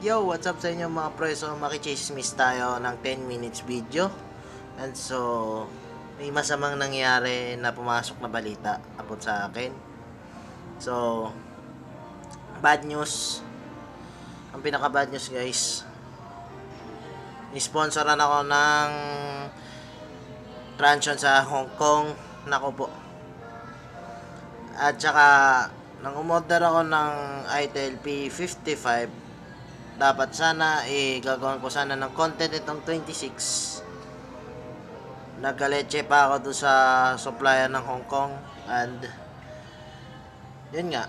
Yo, what's up sa inyo mga pre? So, makichismis tayo ng 10 minutes video. And so, may masamang nangyari na pumasok na balita abot sa akin. So, bad news. Ang pinaka bad news guys. Ni-sponsoran ako ng transyon sa Hong Kong. Nako po. At saka, nang umorder ako ng ITEL P55, dapat sana eh ko sana ng content itong 26 nagkaleche pa ako doon sa supplier ng Hong Kong and yun nga.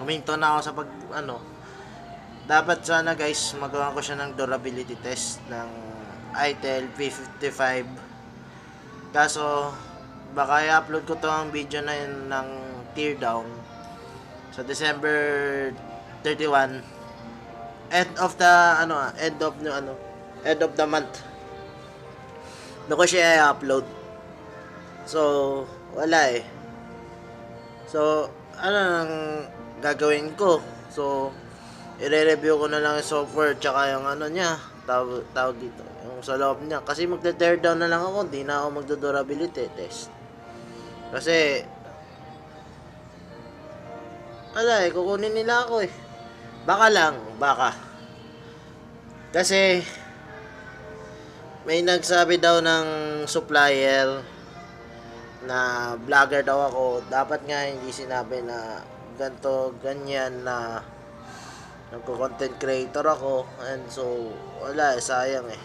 Huminto na ako sa pag ano. Dapat sana guys magawa ko siya ng durability test ng ITEL P55 kaso baka i-upload ko to ang video na yun ng tear down sa December 31 end of the ano ah, end of the ano end of the month. Doon ko siya i-upload. So wala eh. So ano nang gagawin ko? So i-review ko na lang yung software tsaka yung ano niya tawag, tawag dito yung sa loob niya. Kasi magte-tear down na lang ako hindi na ako magdo-durability test. Kasi wala eh kukunin nila ako eh Baka lang, baka. Kasi may nagsabi daw ng supplier na vlogger daw ako. Dapat nga hindi sinabi na ganto ganyan na nagko-content creator ako. And so, wala eh, sayang eh.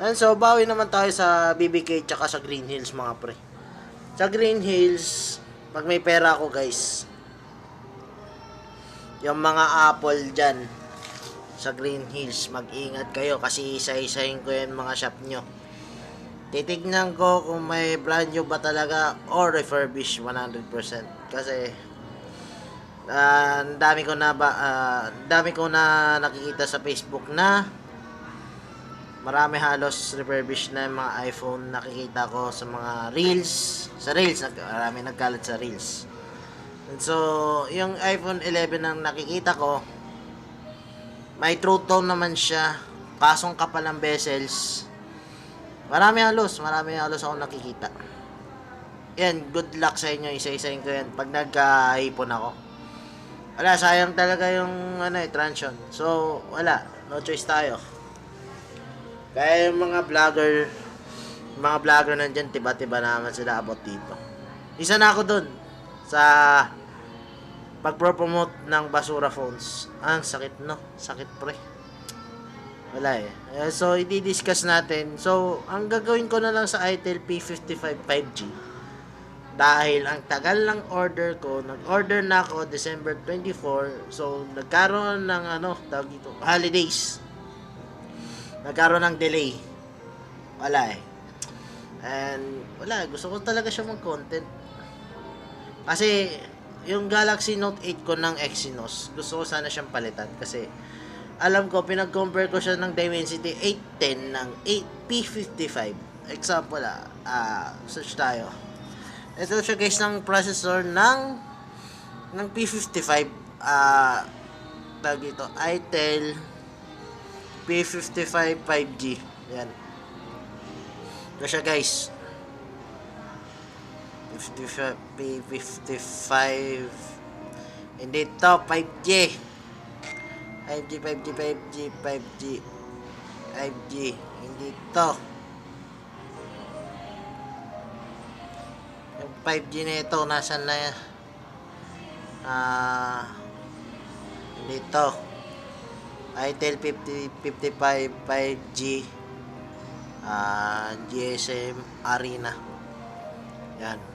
And so, bawi naman tayo sa BBK tsaka sa Green Hills mga pre. Sa Green Hills, pag may pera ako guys, yung mga apple dyan sa Green Hills, mag-ingat kayo kasi isa-isahin ko yung mga shop nyo. Titignan ko kung may brand new ba talaga or refurbished 100%. Kasi ang dami ko na ba ang dami ko na nakikita sa Facebook na marami halos refurbished na yung mga iPhone nakikita ko sa mga reels sa reels nag, marami nagkalat sa reels so, yung iPhone 11 ang nakikita ko, may true tone naman siya. Pasong kapal ng bezels. Marami halos, marami halos ako nakikita. Yan, good luck sa inyo. Isa-isahin ko yan pag nagkahipon ako. Wala, sayang talaga yung ano eh, transyon. So, wala. No choice tayo. Kaya yung mga vlogger, mga vlogger nandyan, tiba-tiba naman sila abot dito. Isa na ako dun sa pagpro-promote ng basura phones. Ang sakit no, sakit pre. Wala eh. Eh, So, i-discuss natin. So, ang gagawin ko na lang sa ITEL P55 5G, dahil ang tagal ng order ko, nag-order na ako December 24, so, nagkaroon ng ano, tawag dito, holidays. Nagkaroon ng delay. Wala eh. And, wala, gusto ko talaga siya mag-content. Kasi, yung Galaxy Note 8 ko ng Exynos, gusto ko sana siyang palitan kasi alam ko, pinag-compare ko siya ng Dimensity 810 ng 8P55. Example ah, ah, search tayo. Ito siya guys ng processor ng ng P55 ah tawag dito, Itel P55 5G. Yan. Ito siya guys. 55, P55 hindi to 5G 5G 5G 5G 5G 5G hindi to yung 5G na ito nasan na ah hindi to Itel 50, 55 5G ah GSM Arena. Yan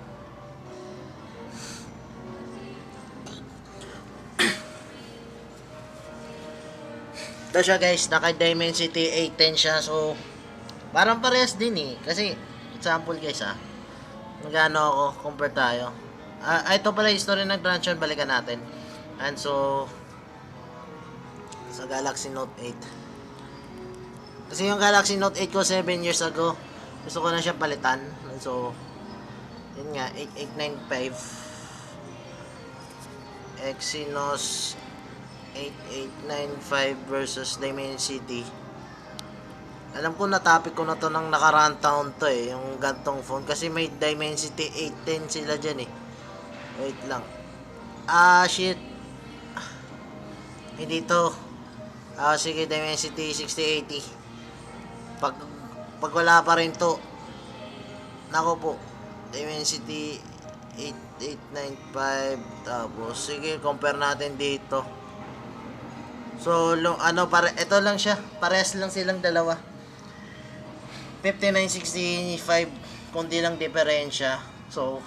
Ito siya guys, naka Dimensity 810 siya. So, parang parehas din eh. Kasi, example guys ah. Magano ako, compare tayo. Ah, ito pala yung story ng Transsion, balikan natin. And so, sa Galaxy Note 8. Kasi yung Galaxy Note 8 ko 7 years ago, gusto ko na siya palitan. And so, yun nga, 8895. Exynos 8895 versus Dimensity. Alam ko na topic ko na to ng nakaraan taon to eh, yung gantong phone. Kasi may Dimensity 810 sila dyan eh. Wait lang. Ah, shit. Hindi to. Ah, sige, Dimensity 6080. Pag, pag wala pa rin to, nako po, Dimensity 8895 tapos sige compare natin dito so lo, ano pare ito lang siya parehas lang silang dalawa 5965 kundi lang diferensya so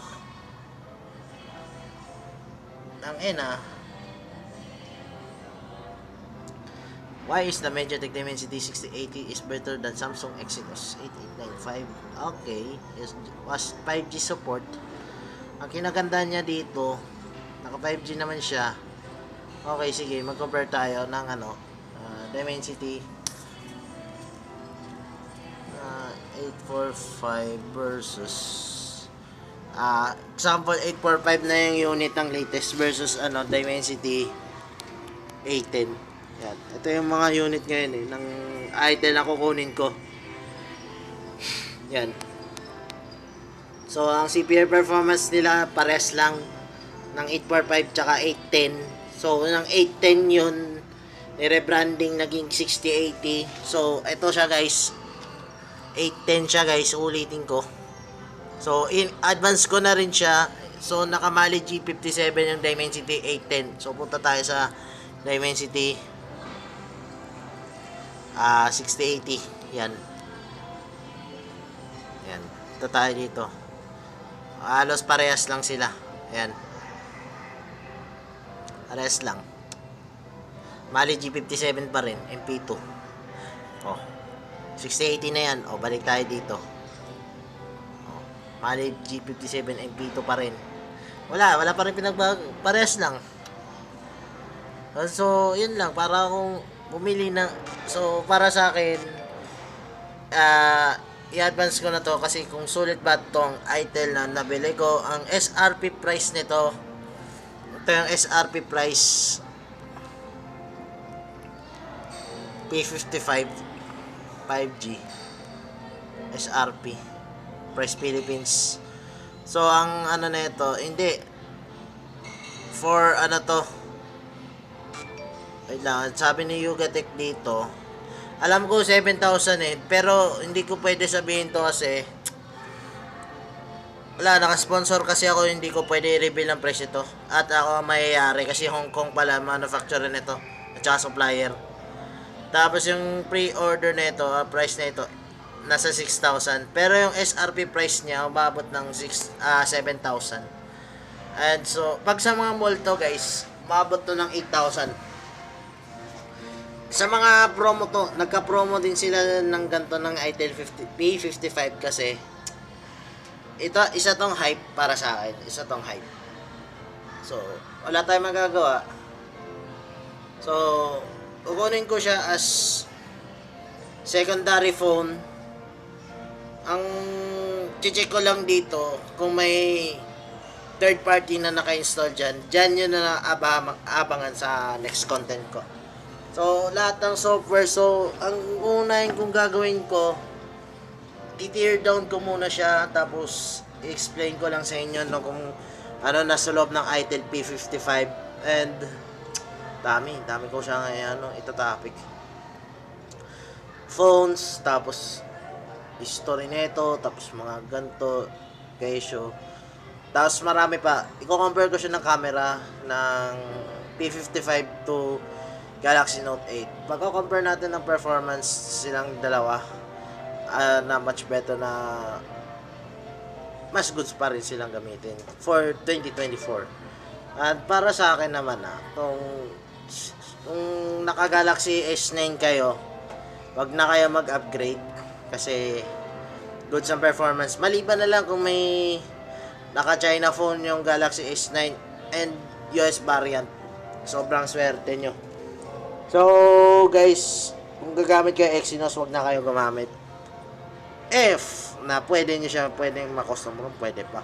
ang ina Why is the MediaTek Dimensity 6080 is better than Samsung Exynos 8895? Okay, is was 5G support. Ang kinaganda niya dito, naka 5G naman siya. Okay, sige, mag-compare tayo ng ano, uh, Dimensity uh, 845 versus ah example 845 na yung unit ng latest versus ano Dimensity 810 yan. Ito yung mga unit ngayon eh, ng item na kukunin ko. Yan. So, ang CPR performance nila pares lang ng 845 tsaka 810. So, ng 810 yun, ni-rebranding naging 6080. So, ito siya guys. 810 siya guys, ulitin ko. So, in advance ko na rin siya. So, nakamali G57 yung Dimensity 810. So, punta tayo sa Dimensity ah 6080 yan yan ito tayo dito halos parehas lang sila yan parehas lang. Mali G57 pa rin. MP2 oh. 6080 na yan. Oh balik tayo dito. Oh, mali G57 MP2 pa rin. Wala wala pa rin pinagbago parehas lang. So yun lang. Para kung bumili ng so para sa akin ah i-advance ko na to kasi kung sulit ba tong item na nabili ko ang SRP price nito ito yung SRP price. P55 5G SRP price Philippines. So ang ano na ito hindi. For ano to? Wait lang, sabi ni Yugatech dito, alam ko 7,000 eh, pero hindi ko pwede sabihin to kasi wala, naka-sponsor kasi ako, hindi ko pwede i-reveal ang presyo to. At ako ang mayayari kasi Hong Kong pala manufacturer nito at saka supplier. Tapos yung pre-order nito, uh, price nito nasa 6,000. Pero yung SRP price niya umabot ng 6 ah 7,000. And so, pag sa mga mall to guys, umabot to ng 8,000 sa mga promo to, nagka-promo din sila ng ganto ng ITEL 50, P55 kasi ito, isa tong hype para sa akin. Isa tong hype. So, wala tayong magagawa. So, kukunin ko siya as secondary phone. Ang check ko lang dito kung may third party na naka-install dyan. Dyan yun na abang, abangan sa next content ko. So, lahat ng software. So, ang unahin kong gagawin ko, i-tear down ko muna siya, tapos i-explain ko lang sa inyo no, kung ano nasa loob ng ITEL P55 and dami, dami ko siya ngayon ano, ito topic phones, tapos history nito, tapos mga ganto, kesyo. Tapos marami pa, i-compare ko siya ng camera ng P55 to Galaxy Note 8. Pagko-compare natin ng performance silang dalawa uh, na much better na mas goods pa rin silang gamitin for 2024. At para sa akin naman ah, kung kung naka-Galaxy S9 kayo, wag na kayo mag-upgrade kasi goods ang performance. Maliban na lang kung may naka-China phone yung Galaxy S9 and US variant. Sobrang swerte nyo. So, guys, kung gagamit kayo Exynos, wag na kayo gumamit. F, na pwede nyo siya, pwede makustomer, pwede pa.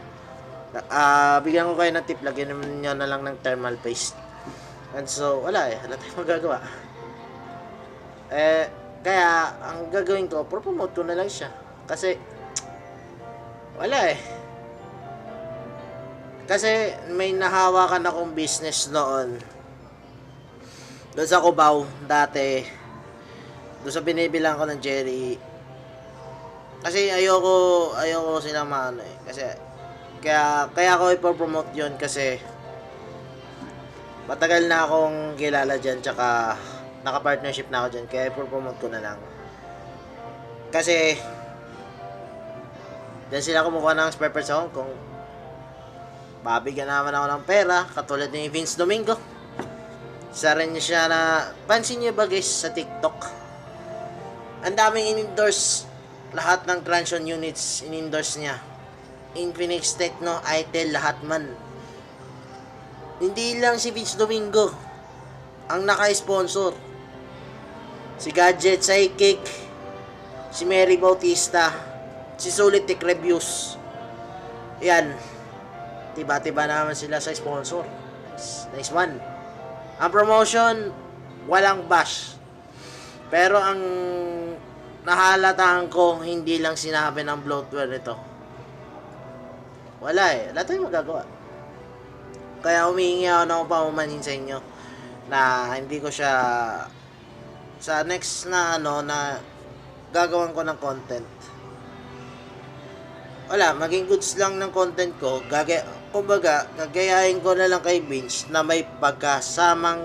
Ah, bigyan ko kayo ng tip, lagyan nyo na lang ng thermal paste. And so, wala eh. Wala tayong magagawa. Eh, kaya, ang gagawin ko, promote ko na lang siya. Kasi, wala eh. Kasi, may nahawakan akong business noon. Doon sa Cubao, dati. Doon sa binibilang ko ng Jerry. Kasi ayoko, ayoko sila maano eh. Kasi, kaya, kaya ako ipopromote yon kasi, matagal na akong kilala dyan, tsaka, naka-partnership na ako dyan, kaya ipopromote ko na lang. Kasi, dyan sila kumukuha ng spare parts sa Hong Kong. Babigyan naman ako ng pera, katulad ni Vince Domingo. Isa rin siya na, pansin niyo ba guys sa TikTok? Ang daming in-endorse lahat ng Transsion units in-endorse niya. Infinix Techno, Itel, lahat man. Hindi lang si Vince Domingo ang naka-sponsor. Si Gadget Psychic, si Mary Bautista, si Solid Tech Reviews. Yan. Tiba-tiba naman sila sa sponsor. Nice one. Ang promotion, walang bash. Pero ang nahalataan ko, hindi lang sinabi ng bloatware nito. Wala eh. Wala tayong magagawa. Kaya humihingi ako ng paumanhin sa inyo na hindi ko siya sa next na ano na gagawan ko ng content. Wala, maging goods lang ng content ko. Gagay, kumbaga, gagayahin ko na lang kay Vince na may pagkasamang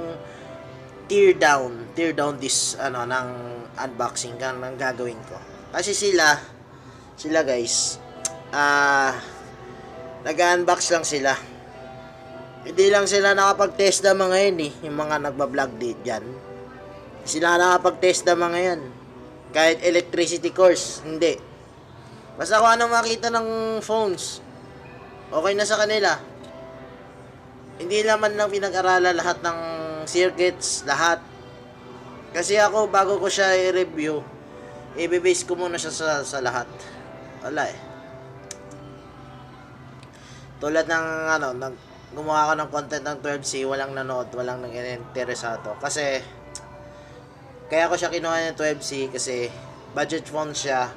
tear down, tear down this, ano, ng unboxing kan ng gagawin ko. Kasi sila, sila guys, ah, nag-unbox lang sila. Hindi lang sila nakapag-test na mga yan eh, yung mga nagbablog dito dyan. Sila nakapag-test na mga yan. Kahit electricity course, hindi. Basta kung ano makita ng phones, okay na sa kanila. Hindi naman lang pinag-aralan lahat ng circuits, lahat. Kasi ako, bago ko siya i-review, i-base ko muna siya sa, sa lahat. Wala eh. Tulad ng ano, nag gumawa ko ng content ng 12C, walang nanood, walang nang interesado. Kasi, kaya ko siya kinuha ng 12C kasi budget phone siya.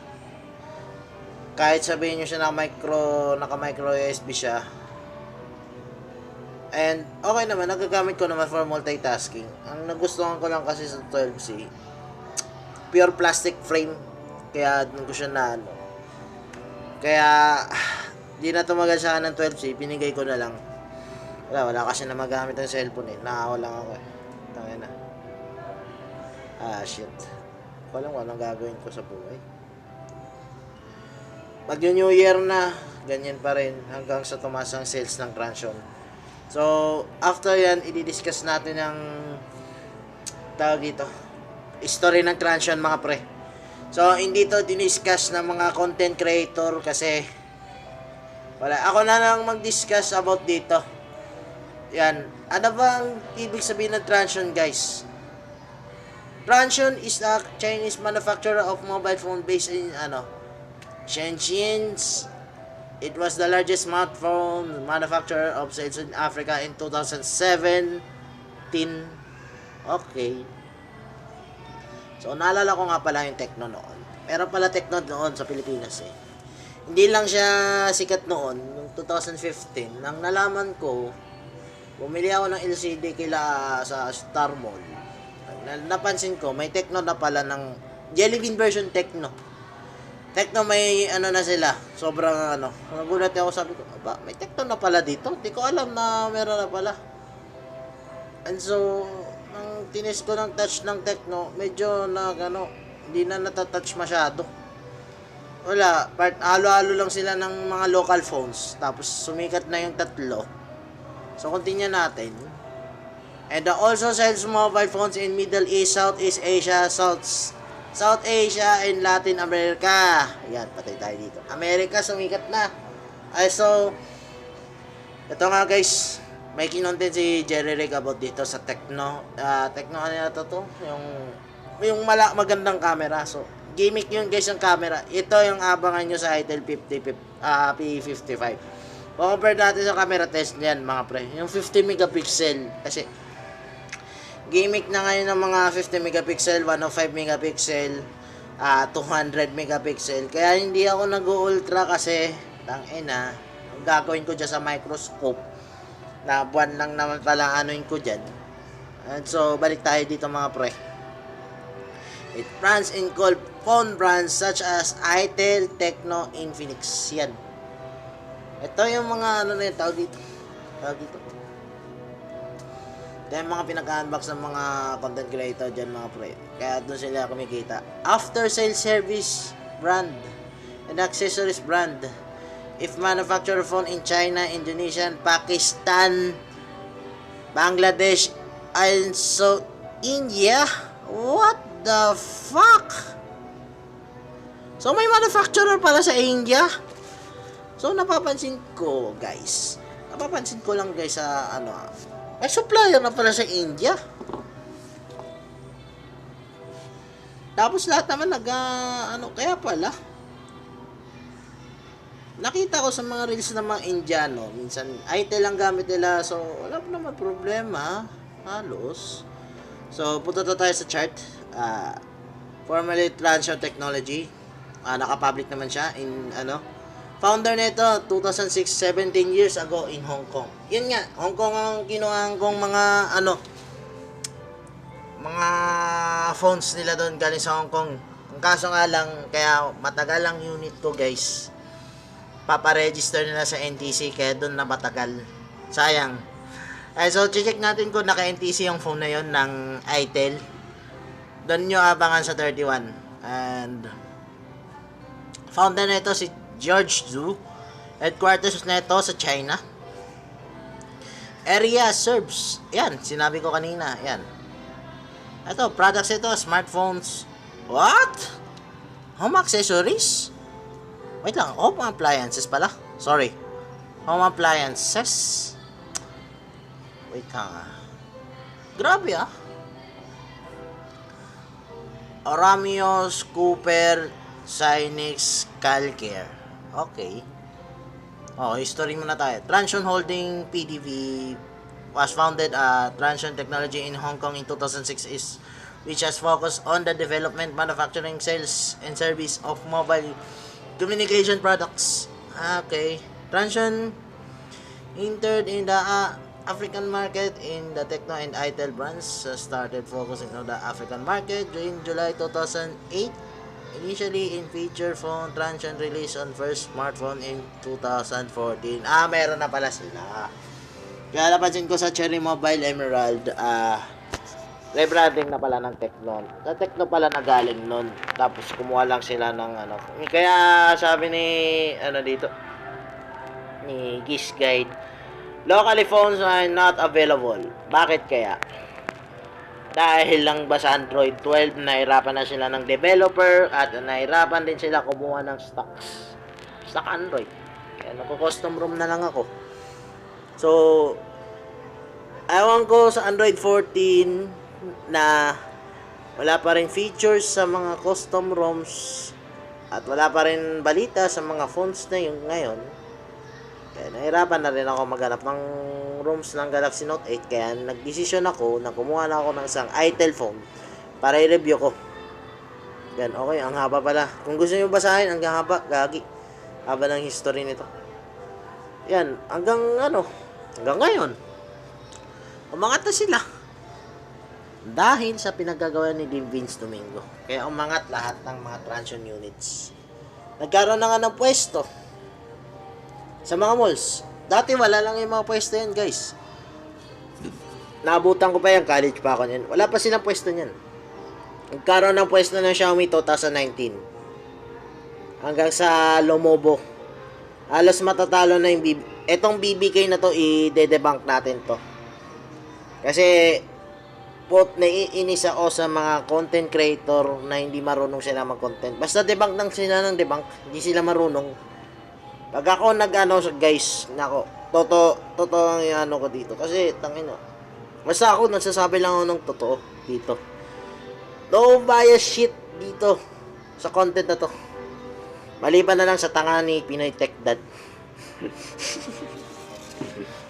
Kahit sabihin nyo siya na micro, naka micro USB siya. And okay naman, nagagamit ko naman for multitasking. Ang nagustuhan ko lang kasi sa 12C, pure plastic frame. Kaya doon ko siya na ano. Kaya, di na tumagal akin ng 12C, pinigay ko na lang. Wala, wala kasi na magamit ang cellphone eh. Nakawa lang ako eh. Tangin na. Ah, shit. Walang walang gagawin ko sa buhay. Pag yung New Year na, ganyan pa rin hanggang sa tumaas ang sales ng Transsion. So, after yan, i-discuss natin ang tawag dito. History ng Transsion mga pre. So, hindi to diniscuss ng mga content creator kasi wala. Ako na lang mag-discuss about dito. Yan. Ano ba ang ibig sabihin ng Transsion, guys? Transsion is a Chinese manufacturer of mobile phone based in ano, Shenzhen. It was the largest smartphone manufacturer of sales in Africa in 2017. Okay. So, naalala ko nga pala yung Tecno noon. Meron pala Tecno noon sa Pilipinas eh. Hindi lang siya sikat noon, noong 2015. Nang nalaman ko, bumili ako ng LCD kila sa Star Mall. Na, napansin ko, may Tecno na pala ng Jelly Bean version Tecno. Tecno may ano na sila, sobrang ano. Nagulat ako, sabi ko, ba, may Tecno na pala dito. Hindi ko alam na meron na pala. And so, nang tinis ko ng touch ng Tecno, medyo na ano, hindi na natatouch masyado. Wala, part halo-halo lang sila ng mga local phones. Tapos sumikat na yung tatlo. So, continue natin. And also sells mobile phones in Middle East, Southeast Asia, South South Asia, and Latin America. Ayan, patay tayo dito. America, sumikat na. Ay, so, ito nga guys, may kinontent si Jerry Rick about dito sa Tecno. Ah, Tecno, ano yata to? Yung, yung mala, magandang camera. So, gimmick yun guys yung camera. Ito yung abangan nyo sa Itel 50, ah, P55. Compare natin sa camera test niyan mga pre. Yung 50 megapixel. Kasi, gimmick na ngayon ng mga 50 megapixel, 105 megapixel, ah 200 megapixel. Kaya hindi ako nag-ultra kasi tang ina, ang gagawin ko dyan sa microscope na buwan lang naman pala anuin ko dyan. And so, balik tayo dito mga pre. It brands in called phone brands such as Itel, Tecno, Infinix. Yan. Ito yung mga ano na yung tawag dito. Tawag dito. Yung mga pinaka-unbox ng mga content creator dyan mga pre. Kaya doon sila kumikita. After sale service brand and accessories brand. If manufacturer phone in China, Indonesia, Pakistan, Bangladesh, and so India. What the fuck? So may manufacturer pala sa India. So napapansin ko, guys. Napapansin ko lang guys sa ano, may supplier na pala sa India. Tapos lahat naman nag ah, ano kaya pala. Nakita ko sa mga reels ng mga Indiano, minsan Itel lang gamit nila, so wala pa naman problema, halos. So, punta na tayo sa chart. Ah, formerly Transsion Technology. Ah, naka-public naman siya in ano. Founder nito 2006, 17 years ago in Hong Kong. Yun nga, Hong Kong ang kinuha kong mga ano mga phones nila doon galing sa Hong Kong. Ang kaso nga lang, kaya matagal ang unit ko guys. Paparegister nila sa NTC kaya doon na matagal. Sayang. Eh, so, check natin kung naka-NTC yung phone na yon ng Itel. Doon nyo abangan sa 31. And, founder nito si George Zhu. Headquarters nito sa China. Area serves. Yan, sinabi ko kanina. Yan. Ito, products ito, smartphones. What? Home accessories? Wait lang, home appliances pala. Sorry. Home appliances. Wait ka nga. Grabe ah. Oramios, Cooper, Cynix, Calcare. Okay. Oh, history muna tayo. Transsion Holding PDV was founded at Transsion Technology in Hong Kong in 2006 is which has focused on the development, manufacturing, sales, and service of mobile communication products. Okay. Transsion entered in the uh, African market in the Tecno and Itel brands uh, started focusing on the African market during July 2008 initially in feature phone Transsion released on first smartphone in 2014 ah meron na pala sila. Kaya napansin ko sa Cherry Mobile Emerald ah rebranding na pala ng Tecno sa Tecno pala nagaling nun tapos kumuha lang sila ng ano. Kaya sabi ni ano dito ni Giz Guide Locally phones are not available. Bakit kaya? Dahil lang ba sa Android 12, nahirapan na sila ng developer at nahirapan din sila kumuha ng stocks. Stock Android. Kaya nagko-custom room na lang ako. So, ewan ko sa Android 14 na wala pa rin features sa mga custom ROMs at wala pa rin balita sa mga phones na yung ngayon kaya nahirapan na rin ako maghanap ng rooms ng Galaxy Note 8 kaya nagdesisyon ako na kumuha na ako ng isang Itel phone para i-review ko. Yan, okay, ang haba pala. Kung gusto niyo basahin, ang haba, gagi. Haba ng history nito. Yan, hanggang ano, hanggang ngayon. Umangat na sila. Dahil sa pinagagawa ni Dim Vince Domingo. Kaya umangat lahat ng mga transient units. Nagkaroon na nga ng pwesto sa mga malls. Dati wala lang yung mga pwesto yan, guys. Naabutan ko pa yan, college pa ako yan. Wala pa silang pwesto niyan. Nagkaroon ng pwesto ng Xiaomi 2019. Hanggang sa Lomobo. Halos matatalo na yung BB. Etong BBK na to, i-debunk natin to. Kasi, pot naiinis ako sa mga content creator na hindi marunong sila mag-content. Basta debunk lang sila ng debunk, hindi sila marunong. Pag ako nag-ano guys, nako, toto, totoo ang ano ko dito. Kasi, tangin Basta ako, nagsasabi lang ako ng totoo dito. No bias shit dito sa content na to. Maliban na lang sa tanga ni Pinoy Tech Dad.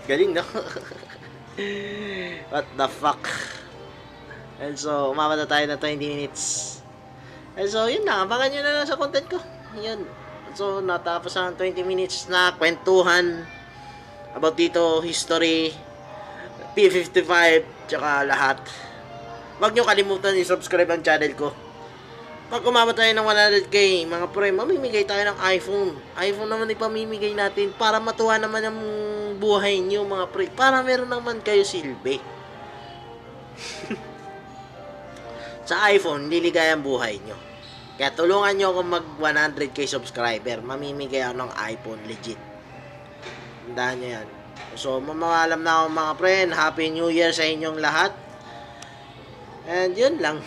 Galing, no? What the fuck? And so, umabot na tayo na 20 minutes. And so, yun na. Abangan nyo na lang sa content ko. Yun. So, natapos ang 20 minutes na kwentuhan about dito, history, P55, tsaka lahat. Huwag nyo kalimutan i-subscribe ang channel ko. Pag umabot tayo ng 100k, mga pre, mamimigay tayo ng iPhone. iPhone naman ipamimigay natin para matuwa naman ang buhay nyo, mga pre. Para meron naman kayo silbi. Sa iPhone, liligay ang buhay nyo. Kaya tulungan nyo ako mag 100k subscriber. Mamimigay ako ng iPhone, legit. Tandaan nyo yan. So, mamawalam na ako mga friend. Happy New Year sa inyong lahat. And yun lang.